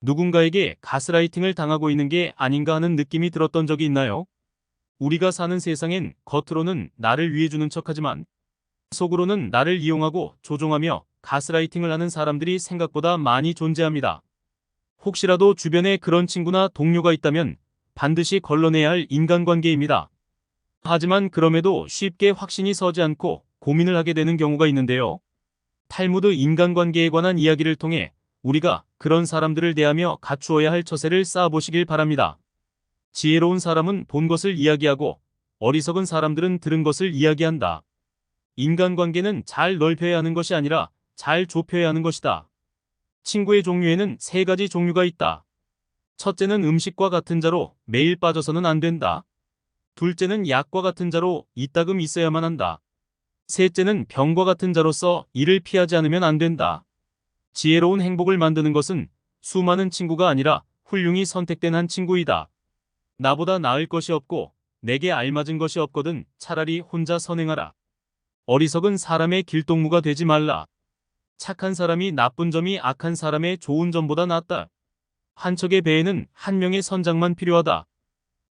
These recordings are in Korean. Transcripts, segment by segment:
누군가에게 가스라이팅을 당하고 있는 게 아닌가 하는 느낌이 들었던 적이 있나요? 우리가 사는 세상엔 겉으로는 나를 위해 주는 척하지만 속으로는 나를 이용하고 조종하며 가스라이팅을 하는 사람들이 생각보다 많이 존재합니다. 혹시라도 주변에 그런 친구나 동료가 있다면 반드시 걸러내야 할 인간관계입니다. 하지만 그럼에도 쉽게 확신이 서지 않고 고민을 하게 되는 경우가 있는데요. 탈무드 인간관계에 관한 이야기를 통해 우리가 그런 사람들을 대하며 갖추어야 할 처세를 쌓아보시길 바랍니다. 지혜로운 사람은 본 것을 이야기하고 어리석은 사람들은 들은 것을 이야기한다. 인간관계는 잘 넓혀야 하는 것이 아니라 잘 좁혀야 하는 것이다. 친구의 종류에는 세 가지 종류가 있다. 첫째는 음식과 같은 자로 매일 빠져서는 안 된다. 둘째는 약과 같은 자로 이따금 있어야만 한다. 셋째는 병과 같은 자로서 이를 피하지 않으면 안 된다. 지혜로운 행복을 만드는 것은 수많은 친구가 아니라 훌륭히 선택된 한 친구이다. 나보다 나을 것이 없고 내게 알맞은 것이 없거든 차라리 혼자 선행하라. 어리석은 사람의 길동무가 되지 말라. 착한 사람이 나쁜 점이 악한 사람의 좋은 점보다 낫다. 한 척의 배에는 한 명의 선장만 필요하다.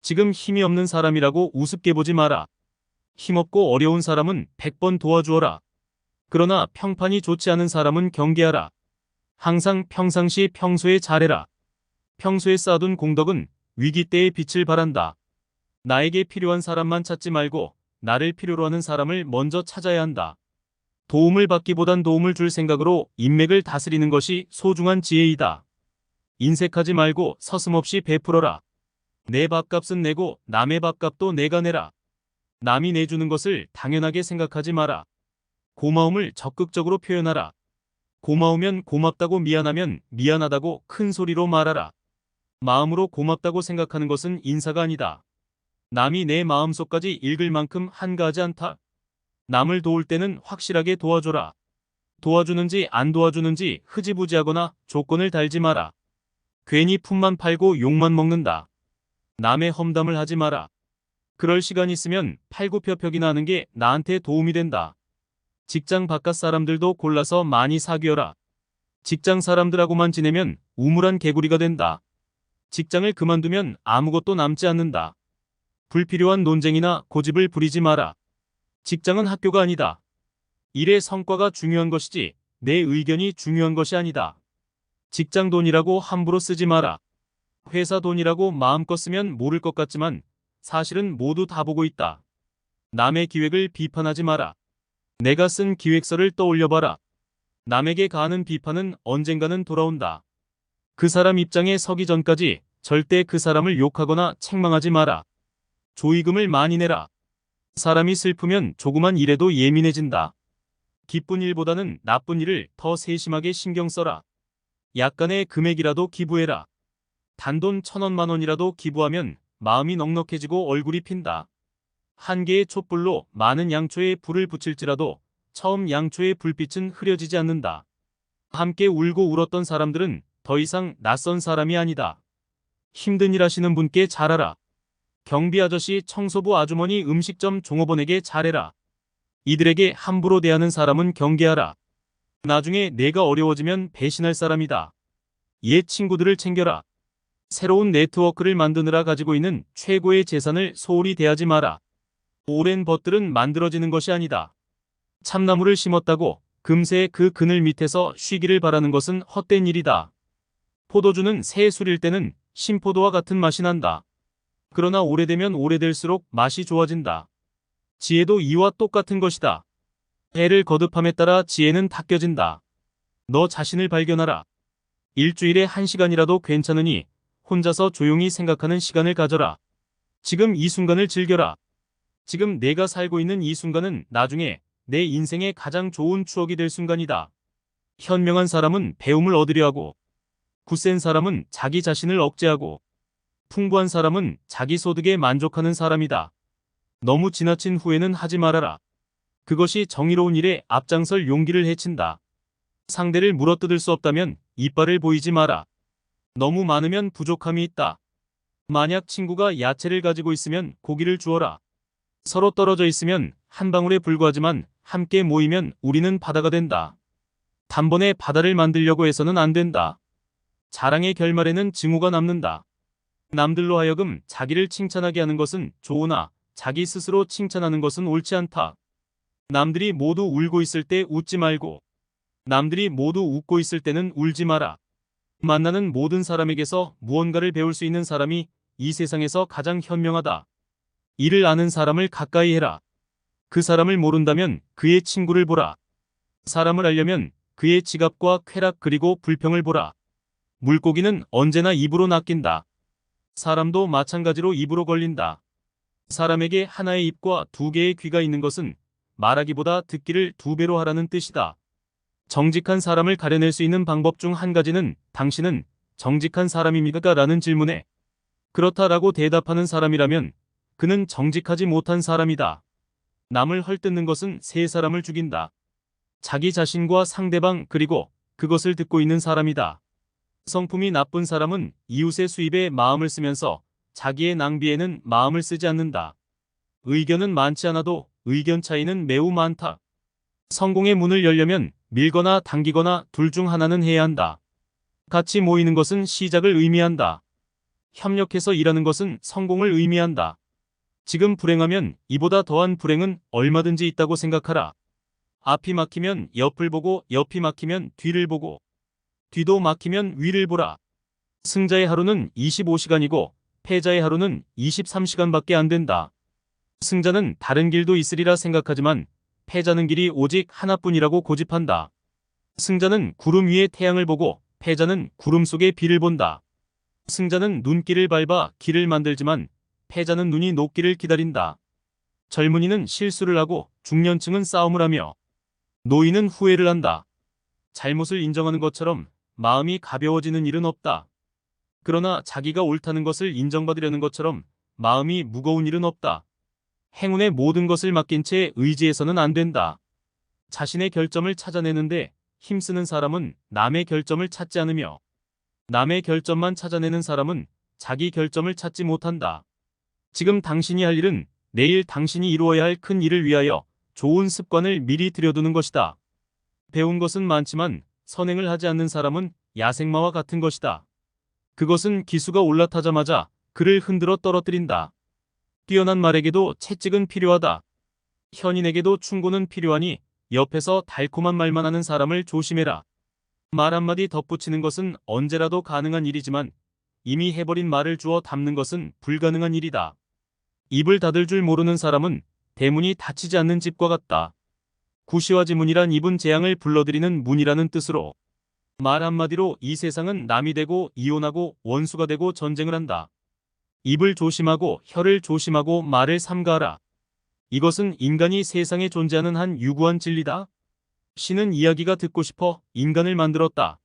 지금 힘이 없는 사람이라고 우습게 보지 마라. 힘없고 어려운 사람은 100번 도와주어라. 그러나 평판이 좋지 않은 사람은 경계하라. 항상 평상시 평소에 잘해라. 평소에 쌓아둔 공덕은 위기 때의 빛을 발한다. 나에게 필요한 사람만 찾지 말고 나를 필요로 하는 사람을 먼저 찾아야 한다. 도움을 받기보단 도움을 줄 생각으로 인맥을 다스리는 것이 소중한 지혜이다. 인색하지 말고 서슴없이 베풀어라. 내 밥값은 내고 남의 밥값도 내가 내라. 남이 내주는 것을 당연하게 생각하지 마라. 고마움을 적극적으로 표현하라. 고마우면 고맙다고 미안하면 미안하다고 큰 소리로 말하라. 마음으로 고맙다고 생각하는 것은 인사가 아니다. 남이 내 마음속까지 읽을 만큼 한가하지 않다. 남을 도울 때는 확실하게 도와줘라. 도와주는지 안 도와주는지 흐지부지하거나 조건을 달지 마라. 괜히 품만 팔고 욕만 먹는다. 남의 험담을 하지 마라. 그럴 시간 있으면 팔굽혀펴기나 하는 게 나한테 도움이 된다. 직장 바깥 사람들도 골라서 많이 사귀어라. 직장 사람들하고만 지내면 우물한 개구리가 된다. 직장을 그만두면 아무것도 남지 않는다. 불필요한 논쟁이나 고집을 부리지 마라. 직장은 학교가 아니다. 일의 성과가 중요한 것이지 내 의견이 중요한 것이 아니다. 직장 돈이라고 함부로 쓰지 마라. 회사 돈이라고 마음껏 쓰면 모를 것 같지만 사실은 모두 다 보고 있다. 남의 기획을 비판하지 마라. 내가 쓴 기획서를 떠올려봐라. 남에게 가하는 비판은 언젠가는 돌아온다. 그 사람 입장에 서기 전까지 절대 그 사람을 욕하거나 책망하지 마라. 조의금을 많이 내라. 사람이 슬프면 조그만 일에도 예민해진다. 기쁜 일보다는 나쁜 일을 더 세심하게 신경 써라. 약간의 금액이라도 기부해라. 단돈 천원 만원이라도 기부하면 마음이 넉넉해지고 얼굴이 핀다. 한 개의 촛불로 많은 양초에 불을 붙일지라도 처음 양초의 불빛은 흐려지지 않는다. 함께 울고 울었던 사람들은 더 이상 낯선 사람이 아니다. 힘든 일 하시는 분께 잘하라. 경비 아저씨, 청소부 아주머니, 음식점 종업원에게 잘해라. 이들에게 함부로 대하는 사람은 경계하라. 나중에 내가 어려워지면 배신할 사람이다. 옛 친구들을 챙겨라. 새로운 네트워크를 만드느라 가지고 있는 최고의 재산을 소홀히 대하지 마라. 오랜 벗들은 만들어지는 것이 아니다. 참나무를 심었다고 금세 그 그늘 밑에서 쉬기를 바라는 것은 헛된 일이다. 포도주는 새 술일 때는 신포도와 같은 맛이 난다. 그러나 오래되면 오래될수록 맛이 좋아진다. 지혜도 이와 똑같은 것이다. 배를 거듭함에 따라 지혜는 닦여진다. 너 자신을 발견하라. 일주일에 한 시간이라도 괜찮으니 혼자서 조용히 생각하는 시간을 가져라. 지금 이 순간을 즐겨라. 지금 내가 살고 있는 이 순간은 나중에 내 인생의 가장 좋은 추억이 될 순간이다. 현명한 사람은 배움을 얻으려 하고, 굳센 사람은 자기 자신을 억제하고, 풍부한 사람은 자기 소득에 만족하는 사람이다. 너무 지나친 후회는 하지 말아라. 그것이 정의로운 일에 앞장설 용기를 해친다. 상대를 물어뜯을 수 없다면 이빨을 보이지 마라. 너무 많으면 부족함이 있다. 만약 친구가 야채를 가지고 있으면 고기를 주어라. 서로 떨어져 있으면 한 방울에 불과하지만 함께 모이면 우리는 바다가 된다. 단번에 바다를 만들려고 해서는 안 된다. 자랑의 결말에는 증오가 남는다. 남들로 하여금 자기를 칭찬하게 하는 것은 좋으나 자기 스스로 칭찬하는 것은 옳지 않다. 남들이 모두 울고 있을 때 웃지 말고 남들이 모두 웃고 있을 때는 울지 마라. 만나는 모든 사람에게서 무언가를 배울 수 있는 사람이 이 세상에서 가장 현명하다. 이를 아는 사람을 가까이 해라. 그 사람을 모른다면 그의 친구를 보라. 사람을 알려면 그의 지갑과 쾌락 그리고 불평을 보라. 물고기는 언제나 입으로 낚인다. 사람도 마찬가지로 입으로 걸린다. 사람에게 하나의 입과 두 개의 귀가 있는 것은 말하기보다 듣기를 두 배로 하라는 뜻이다. 정직한 사람을 가려낼 수 있는 방법 중 한 가지는 당신은 정직한 사람입니까? 라는 질문에 그렇다라고 대답하는 사람이라면 그는 정직하지 못한 사람이다. 남을 헐뜯는 것은 세 사람을 죽인다. 자기 자신과 상대방 그리고 그것을 듣고 있는 사람이다. 성품이 나쁜 사람은 이웃의 수입에 마음을 쓰면서 자기의 낭비에는 마음을 쓰지 않는다. 의견은 많지 않아도 의견 차이는 매우 많다. 성공의 문을 열려면 밀거나 당기거나 둘 중 하나는 해야 한다. 같이 모이는 것은 시작을 의미한다. 협력해서 일하는 것은 성공을 의미한다. 지금 불행하면 이보다 더한 불행은 얼마든지 있다고 생각하라. 앞이 막히면 옆을 보고 옆이 막히면 뒤를 보고 뒤도 막히면 위를 보라. 승자의 하루는 25시간이고 패자의 하루는 23시간밖에 안 된다. 승자는 다른 길도 있으리라 생각하지만 패자는 길이 오직 하나뿐이라고 고집한다. 승자는 구름 위에 태양을 보고 패자는 구름 속에 비를 본다. 승자는 눈길을 밟아 길을 만들지만 패자는 눈이 녹기를 기다린다. 젊은이는 실수를 하고 중년층은 싸움을 하며 노인은 후회를 한다. 잘못을 인정하는 것처럼 마음이 가벼워지는 일은 없다. 그러나 자기가 옳다는 것을 인정받으려는 것처럼 마음이 무거운 일은 없다. 행운의 모든 것을 맡긴 채 의지해서는 안 된다. 자신의 결점을 찾아내는데 힘쓰는 사람은 남의 결점을 찾지 않으며 남의 결점만 찾아내는 사람은 자기 결점을 찾지 못한다. 지금 당신이 할 일은 내일 당신이 이루어야 할 큰 일을 위하여 좋은 습관을 미리 들여두는 것이다. 배운 것은 많지만 선행을 하지 않는 사람은 야생마와 같은 것이다. 그것은 기수가 올라타자마자 그를 흔들어 떨어뜨린다. 뛰어난 말에게도 채찍은 필요하다. 현인에게도 충고는 필요하니 옆에서 달콤한 말만 하는 사람을 조심해라. 말 한마디 덧붙이는 것은 언제라도 가능한 일이지만 이미 해버린 말을 주어 담는 것은 불가능한 일이다. 입을 닫을 줄 모르는 사람은 대문이 닫히지 않는 집과 같다. 구시와 지문이란 입은 재앙을 불러들이는 문이라는 뜻으로 말 한마디로 이 세상은 남이 되고 이혼하고 원수가 되고 전쟁을 한다. 입을 조심하고 혀를 조심하고 말을 삼가하라. 이것은 인간이 세상에 존재하는 한 유구한 진리다. 신은 이야기가 듣고 싶어 인간을 만들었다.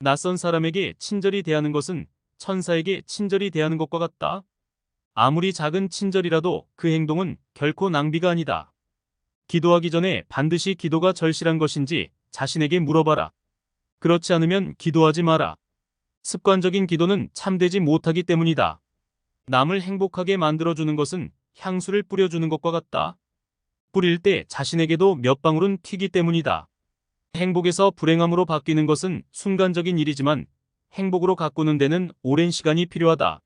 낯선 사람에게 친절히 대하는 것은 천사에게 친절히 대하는 것과 같다. 아무리 작은 친절이라도 그 행동은 결코 낭비가 아니다. 기도하기 전에 반드시 기도가 절실한 것인지 자신에게 물어봐라. 그렇지 않으면 기도하지 마라. 습관적인 기도는 참되지 못하기 때문이다. 남을 행복하게 만들어주는 것은 향수를 뿌려주는 것과 같다. 뿌릴 때 자신에게도 몇 방울은 튀기 때문이다. 행복에서 불행함으로 바뀌는 것은 순간적인 일이지만 행복으로 가꾸는 데는 오랜 시간이 필요하다.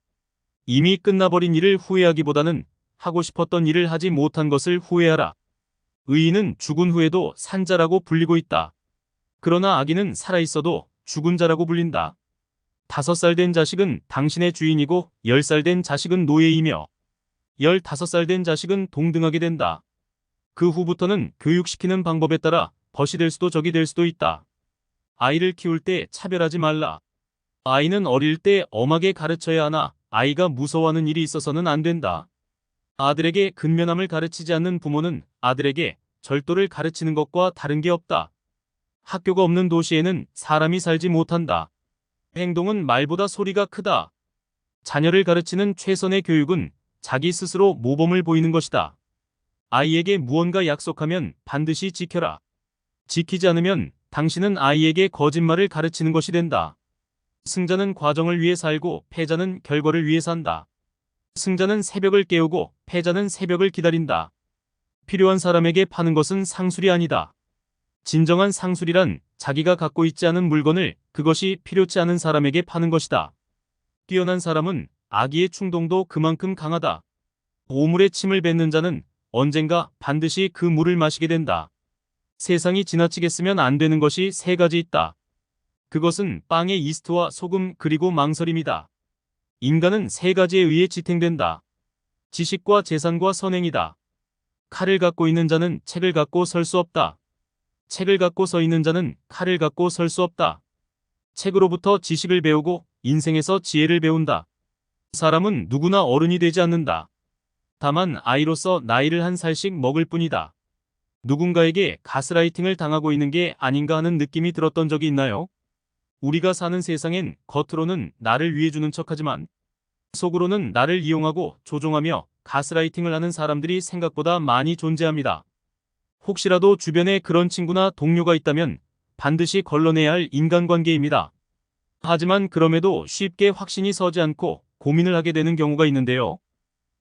이미 끝나버린 일을 후회하기보다는 하고 싶었던 일을 하지 못한 것을 후회하라. 의인은 죽은 후에도 산자라고 불리고 있다. 그러나 악인은 살아있어도 죽은 자라고 불린다. 다섯 살 된 자식은 당신의 주인이고 열 살 된 자식은 노예이며 열다섯 살 된 자식은 동등하게 된다. 그 후부터는 교육시키는 방법에 따라 벗이 될 수도 적이 될 수도 있다. 아이를 키울 때 차별하지 말라. 아이는 어릴 때 엄하게 가르쳐야 하나 아이가 무서워하는 일이 있어서는 안 된다. 아들에게 근면함을 가르치지 않는 부모는 아들에게 절도를 가르치는 것과 다른 게 없다. 학교가 없는 도시에는 사람이 살지 못한다. 행동은 말보다 소리가 크다. 자녀를 가르치는 최선의 교육은 자기 스스로 모범을 보이는 것이다. 아이에게 무언가 약속하면 반드시 지켜라. 지키지 않으면 당신은 아이에게 거짓말을 가르치는 것이 된다. 승자는 과정을 위해 살고 패자는 결과를 위해 산다. 승자는 새벽을 깨우고 패자는 새벽을 기다린다. 필요한 사람에게 파는 것은 상술이 아니다. 진정한 상술이란 자기가 갖고 있지 않은 물건을 그것이 필요치 않은 사람에게 파는 것이다. 뛰어난 사람은 아기의 충동도 그만큼 강하다. 오물에 침을 뱉는 자는 언젠가 반드시 그 물을 마시게 된다. 세상이 지나치게 쓰면 안 되는 것이 세 가지 있다. 그것은 빵의 이스트와 소금 그리고 망설임이다. 인간은 세 가지에 의해 지탱된다. 지식과 재산과 선행이다. 칼을 갖고 있는 자는 책을 갖고 설 수 없다. 책을 갖고 서 있는 자는 칼을 갖고 설 수 없다. 책으로부터 지식을 배우고 인생에서 지혜를 배운다. 사람은 누구나 어른이 되지 않는다. 다만 아이로서 나이를 한 살씩 먹을 뿐이다. 누군가에게 가스라이팅을 당하고 있는 게 아닌가 하는 느낌이 들었던 적이 있나요? 우리가 사는 세상엔 겉으로는 나를 위해 주는 척하지만 속으로는 나를 이용하고 조종하며 가스라이팅을 하는 사람들이 생각보다 많이 존재합니다. 혹시라도 주변에 그런 친구나 동료가 있다면 반드시 걸러내야 할 인간관계입니다. 하지만 그럼에도 쉽게 확신이 서지 않고 고민을 하게 되는 경우가 있는데요.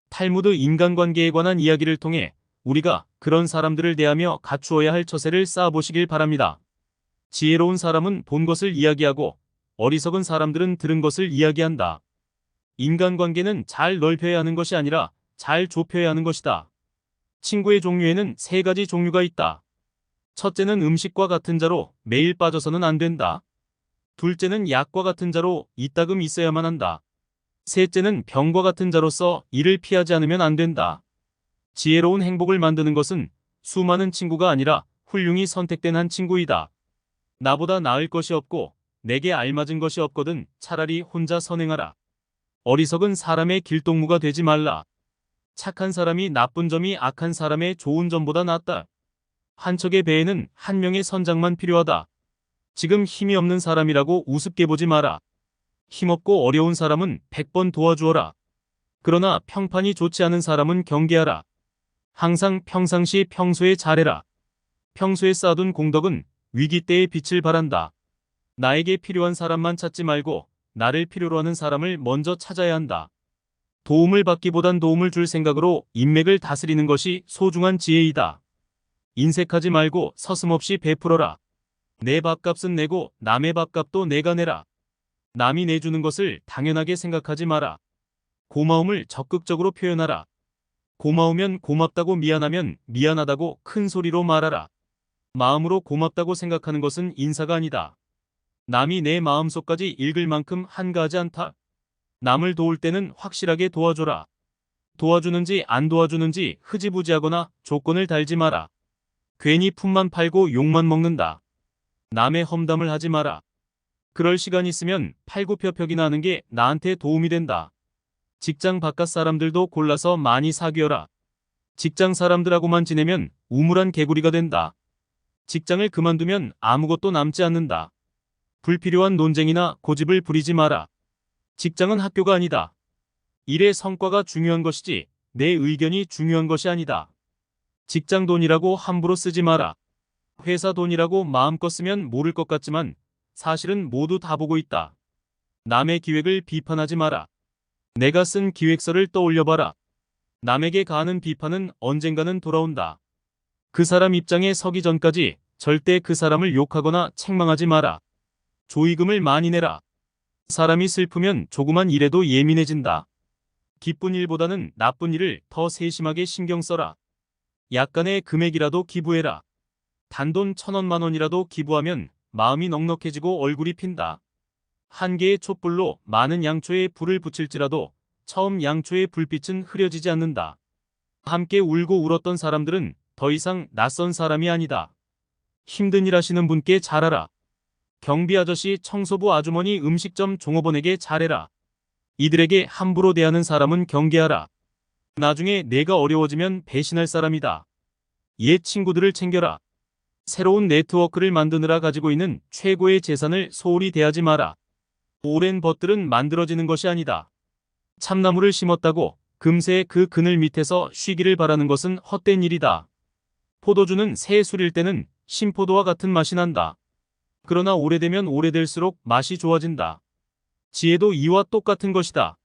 탈무드 인간관계에 관한 이야기를 통해 우리가 그런 사람들을 대하며 갖추어야 할 처세를 쌓아보시길 바랍니다. 지혜로운 사람은 본 것을 이야기하고 어리석은 사람들은 들은 것을 이야기한다. 인간관계는 잘 넓혀야 하는 것이 아니라 잘 좁혀야 하는 것이다. 친구의 종류에는 세 가지 종류가 있다. 첫째는 음식과 같은 자로 매일 빠져서는 안 된다. 둘째는 약과 같은 자로 이따금 있어야만 한다. 셋째는 병과 같은 자로서 이를 피하지 않으면 안 된다. 지혜로운 행복을 만드는 것은 수많은 친구가 아니라 훌륭히 선택된 한 친구이다. 나보다 나을 것이 없고 내게 알맞은 것이 없거든 차라리 혼자 선행하라. 어리석은 사람의 길동무가 되지 말라. 착한 사람이 나쁜 점이 악한 사람의 좋은 점보다 낫다. 한 척의 배에는 한 명의 선장만 필요하다. 지금 힘이 없는 사람이라고 우습게 보지 마라. 힘없고 어려운 사람은 100번 도와주어라. 그러나 평판이 좋지 않은 사람은 경계하라. 항상 평상시 평소에 잘해라. 평소에 쌓아둔 공덕은 위기 때의 빛을 발한다. 나에게 필요한 사람만 찾지 말고 나를 필요로 하는 사람을 먼저 찾아야 한다. 도움을 받기보단 도움을 줄 생각으로 인맥을 다스리는 것이 소중한 지혜이다. 인색하지 말고 서슴없이 베풀어라. 내 밥값은 내고 남의 밥값도 내가 내라. 남이 내주는 것을 당연하게 생각하지 마라. 고마움을 적극적으로 표현하라. 고마우면 고맙다고 미안하면 미안하다고 큰 소리로 말하라. 마음으로 고맙다고 생각하는 것은 인사가 아니다. 남이 내 마음속까지 읽을 만큼 한가하지 않다. 남을 도울 때는 확실하게 도와줘라. 도와주는지 안 도와주는지 흐지부지하거나 조건을 달지 마라. 괜히 품만 팔고 욕만 먹는다. 남의 험담을 하지 마라. 그럴 시간 있으면 팔굽혀펴기나 하는 게 나한테 도움이 된다. 직장 바깥 사람들도 골라서 많이 사귀어라. 직장 사람들하고만 지내면 우물한 개구리가 된다. 직장을 그만두면 아무것도 남지 않는다. 불필요한 논쟁이나 고집을 부리지 마라. 직장은 학교가 아니다. 일의 성과가 중요한 것이지 내 의견이 중요한 것이 아니다. 직장 돈이라고 함부로 쓰지 마라. 회사 돈이라고 마음껏 쓰면 모를 것 같지만 사실은 모두 다 보고 있다. 남의 기획을 비판하지 마라. 내가 쓴 기획서를 떠올려봐라. 남에게 가하는 비판은 언젠가는 돌아온다. 그 사람 입장에 서기 전까지 절대 그 사람을 욕하거나 책망하지 마라. 조의금을 많이 내라. 사람이 슬프면 조그만 일에도 예민해진다. 기쁜 일보다는 나쁜 일을 더 세심하게 신경 써라. 약간의 금액이라도 기부해라. 단돈 천원만 원이라도 기부하면 마음이 넉넉해지고 얼굴이 핀다. 한 개의 촛불로 많은 양초에 불을 붙일지라도 처음 양초의 불빛은 흐려지지 않는다. 함께 울고 울었던 사람들은 더 이상 낯선 사람이 아니다. 힘든 일 하시는 분께 잘하라. 경비 아저씨, 청소부 아주머니, 음식점 종업원에게 잘해라. 이들에게 함부로 대하는 사람은 경계하라. 나중에 내가 어려워지면 배신할 사람이다. 옛 친구들을 챙겨라. 새로운 네트워크를 만드느라 가지고 있는 최고의 재산을 소홀히 대하지 마라. 오랜 벗들은 만들어지는 것이 아니다. 참나무를 심었다고 금세 그 그늘 밑에서 쉬기를 바라는 것은 헛된 일이다. 포도주는 새 술일 때는 신포도와 같은 맛이 난다. 그러나 오래되면 오래될수록 맛이 좋아진다. 지혜도 이와 똑같은 것이다.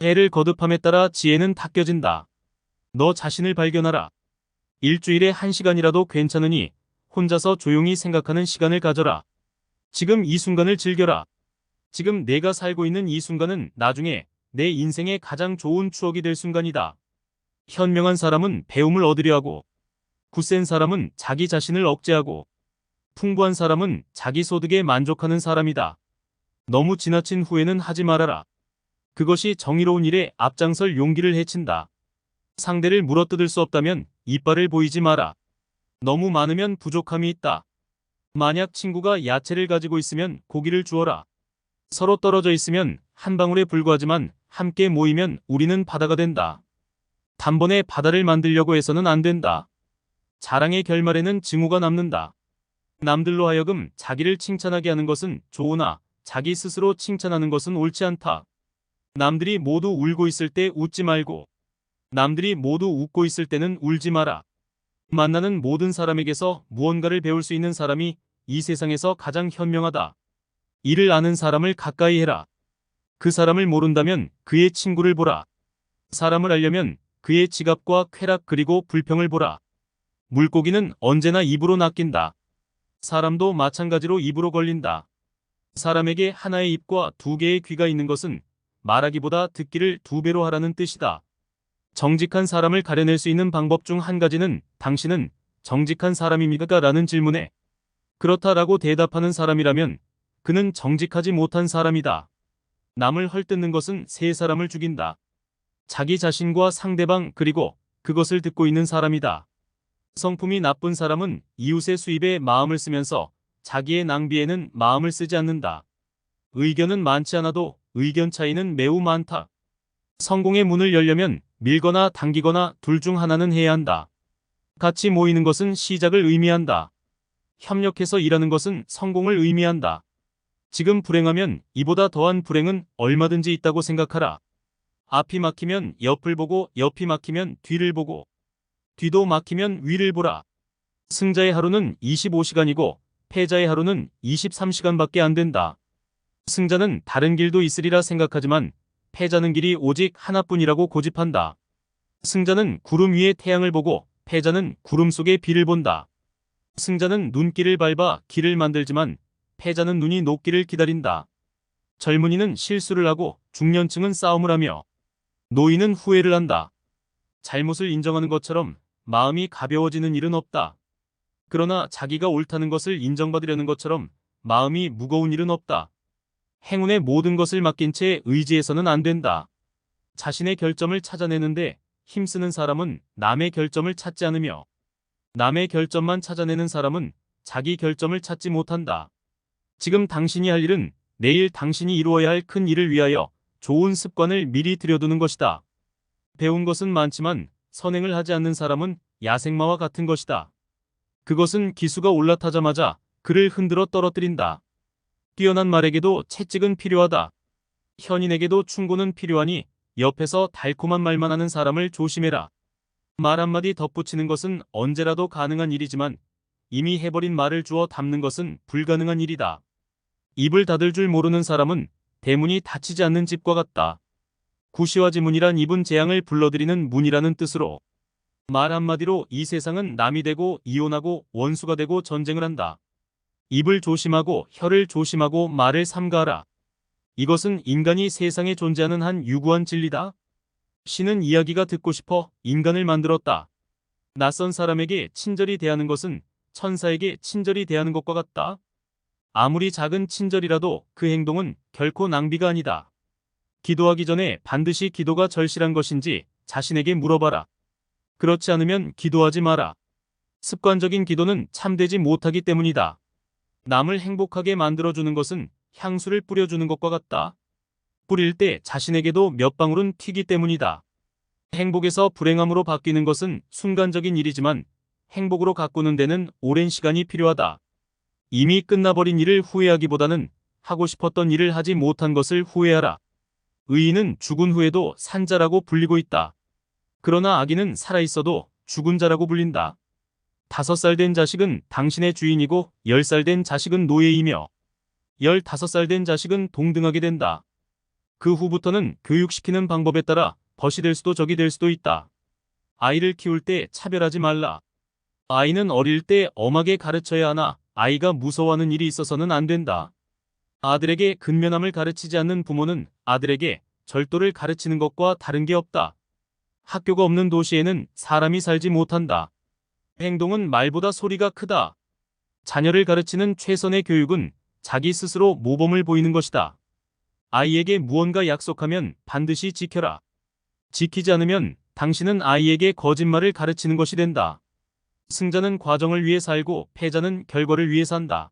해를 거듭함에 따라 지혜는 닦여진다. 너 자신을 발견하라. 일주일에 한 시간이라도 괜찮으니 혼자서 조용히 생각하는 시간을 가져라. 지금 이 순간을 즐겨라. 지금 내가 살고 있는 이 순간은 나중에 내 인생의 가장 좋은 추억이 될 순간이다. 현명한 사람은 배움을 얻으려 하고, 굳센 사람은 자기 자신을 억제하고, 풍부한 사람은 자기 소득에 만족하는 사람이다. 너무 지나친 후회는 하지 말아라. 그것이 정의로운 일에 앞장설 용기를 해친다. 상대를 물어뜯을 수 없다면 이빨을 보이지 마라. 너무 많으면 부족함이 있다. 만약 친구가 야채를 가지고 있으면 고기를 주어라. 서로 떨어져 있으면 한 방울에 불과하지만 함께 모이면 우리는 바다가 된다. 단번에 바다를 만들려고 해서는 안 된다. 자랑의 결말에는 증오가 남는다. 남들로 하여금 자기를 칭찬하게 하는 것은 좋으나 자기 스스로 칭찬하는 것은 옳지 않다. 남들이 모두 울고 있을 때 웃지 말고 남들이 모두 웃고 있을 때는 울지 마라. 만나는 모든 사람에게서 무언가를 배울 수 있는 사람이 이 세상에서 가장 현명하다. 이를 아는 사람을 가까이 해라. 그 사람을 모른다면 그의 친구를 보라. 사람을 알려면 그의 지갑과 쾌락 그리고 불평을 보라. 물고기는 언제나 입으로 낚인다. 사람도 마찬가지로 입으로 걸린다. 사람에게 하나의 입과 두 개의 귀가 있는 것은 말하기보다 듣기를 두 배로 하라는 뜻이다. 정직한 사람을 가려낼 수 있는 방법 중 한 가지는 당신은 정직한 사람입니까? 라는 질문에 그렇다라고 대답하는 사람이라면 그는 정직하지 못한 사람이다. 남을 헐뜯는 것은 세 사람을 죽인다. 자기 자신과 상대방 그리고 그것을 듣고 있는 사람이다. 성품이 나쁜 사람은 이웃의 수입에 마음을 쓰면서 자기의 낭비에는 마음을 쓰지 않는다. 의견은 많지 않아도 의견 차이는 매우 많다. 성공의 문을 열려면 밀거나 당기거나 둘 중 하나는 해야 한다. 같이 모이는 것은 시작을 의미한다. 협력해서 일하는 것은 성공을 의미한다. 지금 불행하면 이보다 더한 불행은 얼마든지 있다고 생각하라. 앞이 막히면 옆을 보고 옆이 막히면 뒤를 보고 뒤도 막히면 위를 보라. 승자의 하루는 25시간이고 패자의 하루는 23시간밖에 안 된다. 승자는 다른 길도 있으리라 생각하지만 패자는 길이 오직 하나뿐이라고 고집한다. 승자는 구름 위에 태양을 보고 패자는 구름 속에 비를 본다. 승자는 눈길을 밟아 길을 만들지만 패자는 눈이 녹기를 기다린다. 젊은이는 실수를 하고 중년층은 싸움을 하며 노인은 후회를 한다. 잘못을 인정하는 것처럼 마음이 가벼워지는 일은 없다. 그러나 자기가 옳다는 것을 인정받으려는 것처럼 마음이 무거운 일은 없다. 행운의 모든 것을 맡긴 채 의지해서는 안 된다. 자신의 결점을 찾아내는데 힘쓰는 사람은 남의 결점을 찾지 않으며 남의 결점만 찾아내는 사람은 자기 결점을 찾지 못한다. 지금 당신이 할 일은 내일 당신이 이루어야 할 큰 일을 위하여 좋은 습관을 미리 들여두는 것이다. 배운 것은 많지만 선행을 하지 않는 사람은 야생마와 같은 것이다. 그것은 기수가 올라타자마자 그를 흔들어 떨어뜨린다. 뛰어난 말에게도 채찍은 필요하다. 현인에게도 충고는 필요하니 옆에서 달콤한 말만 하는 사람을 조심해라. 말 한마디 덧붙이는 것은 언제라도 가능한 일이지만 이미 해버린 말을 주어 담는 것은 불가능한 일이다. 입을 닫을 줄 모르는 사람은 대문이 닫히지 않는 집과 같다. 구시와 지문이란 입은 재앙을 불러들이는 문이라는 뜻으로 말 한마디로 이 세상은 남이 되고 이혼하고 원수가 되고 전쟁을 한다. 입을 조심하고 혀를 조심하고 말을 삼가하라. 이것은 인간이 세상에 존재하는 한 유구한 진리다. 신은 이야기가 듣고 싶어 인간을 만들었다. 낯선 사람에게 친절히 대하는 것은 천사에게 친절히 대하는 것과 같다. 아무리 작은 친절이라도 그 행동은 결코 낭비가 아니다. 기도하기 전에 반드시 기도가 절실한 것인지 자신에게 물어봐라. 그렇지 않으면 기도하지 마라. 습관적인 기도는 참되지 못하기 때문이다. 남을 행복하게 만들어주는 것은 향수를 뿌려주는 것과 같다. 뿌릴 때 자신에게도 몇 방울은 튀기 때문이다. 행복에서 불행함으로 바뀌는 것은 순간적인 일이지만 행복으로 가꾸는 데는 오랜 시간이 필요하다. 이미 끝나버린 일을 후회하기보다는 하고 싶었던 일을 하지 못한 것을 후회하라. 의인은 죽은 후에도 산자라고 불리고 있다. 그러나 아기는 살아있어도 죽은 자라고 불린다. 다섯 살 된 자식은 당신의 주인이고 열 살 된 자식은 노예이며 열다섯 살 된 자식은 동등하게 된다. 그 후부터는 교육시키는 방법에 따라 벗이 될 수도 적이 될 수도 있다. 아이를 키울 때 차별하지 말라. 아이는 어릴 때 엄하게 가르쳐야 하나 아이가 무서워하는 일이 있어서는 안 된다. 아들에게 근면함을 가르치지 않는 부모는 아들에게 절도를 가르치는 것과 다른 게 없다. 학교가 없는 도시에는 사람이 살지 못한다. 행동은 말보다 소리가 크다. 자녀를 가르치는 최선의 교육은 자기 스스로 모범을 보이는 것이다. 아이에게 무언가 약속하면 반드시 지켜라. 지키지 않으면 당신은 아이에게 거짓말을 가르치는 것이 된다. 승자는 과정을 위해 살고 패자는 결과를 위해 산다.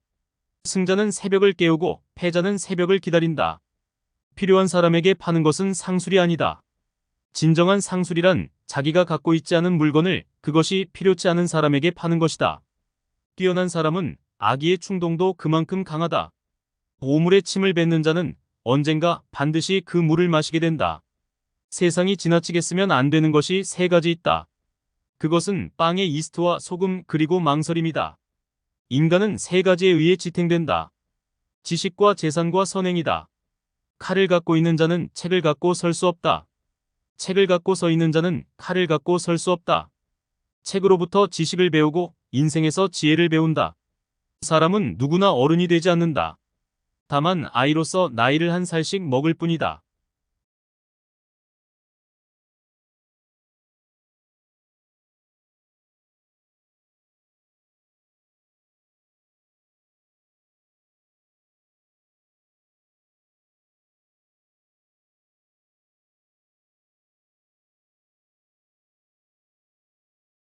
승자는 새벽을 깨우고 패자는 새벽을 기다린다. 필요한 사람에게 파는 것은 상술이 아니다. 진정한 상술이란 자기가 갖고 있지 않은 물건을 그것이 필요치 않은 사람에게 파는 것이다. 뛰어난 사람은 아기의 충동도 그만큼 강하다. 오물에 침을 뱉는 자는 언젠가 반드시 그 물을 마시게 된다. 세상이 지나치게 쓰면 안 되는 것이 세 가지 있다. 그것은 빵의 이스트와 소금 그리고 망설임이다. 인간은 세 가지에 의해 지탱된다. 지식과 재산과 선행이다. 칼을 갖고 있는 자는 책을 갖고 설 수 없다. 책을 갖고 서 있는 자는 칼을 갖고 설 수 없다. 책으로부터 지식을 배우고 인생에서 지혜를 배운다. 사람은 누구나 어른이 되지 않는다. 다만 아이로서 나이를 한 살씩 먹을 뿐이다.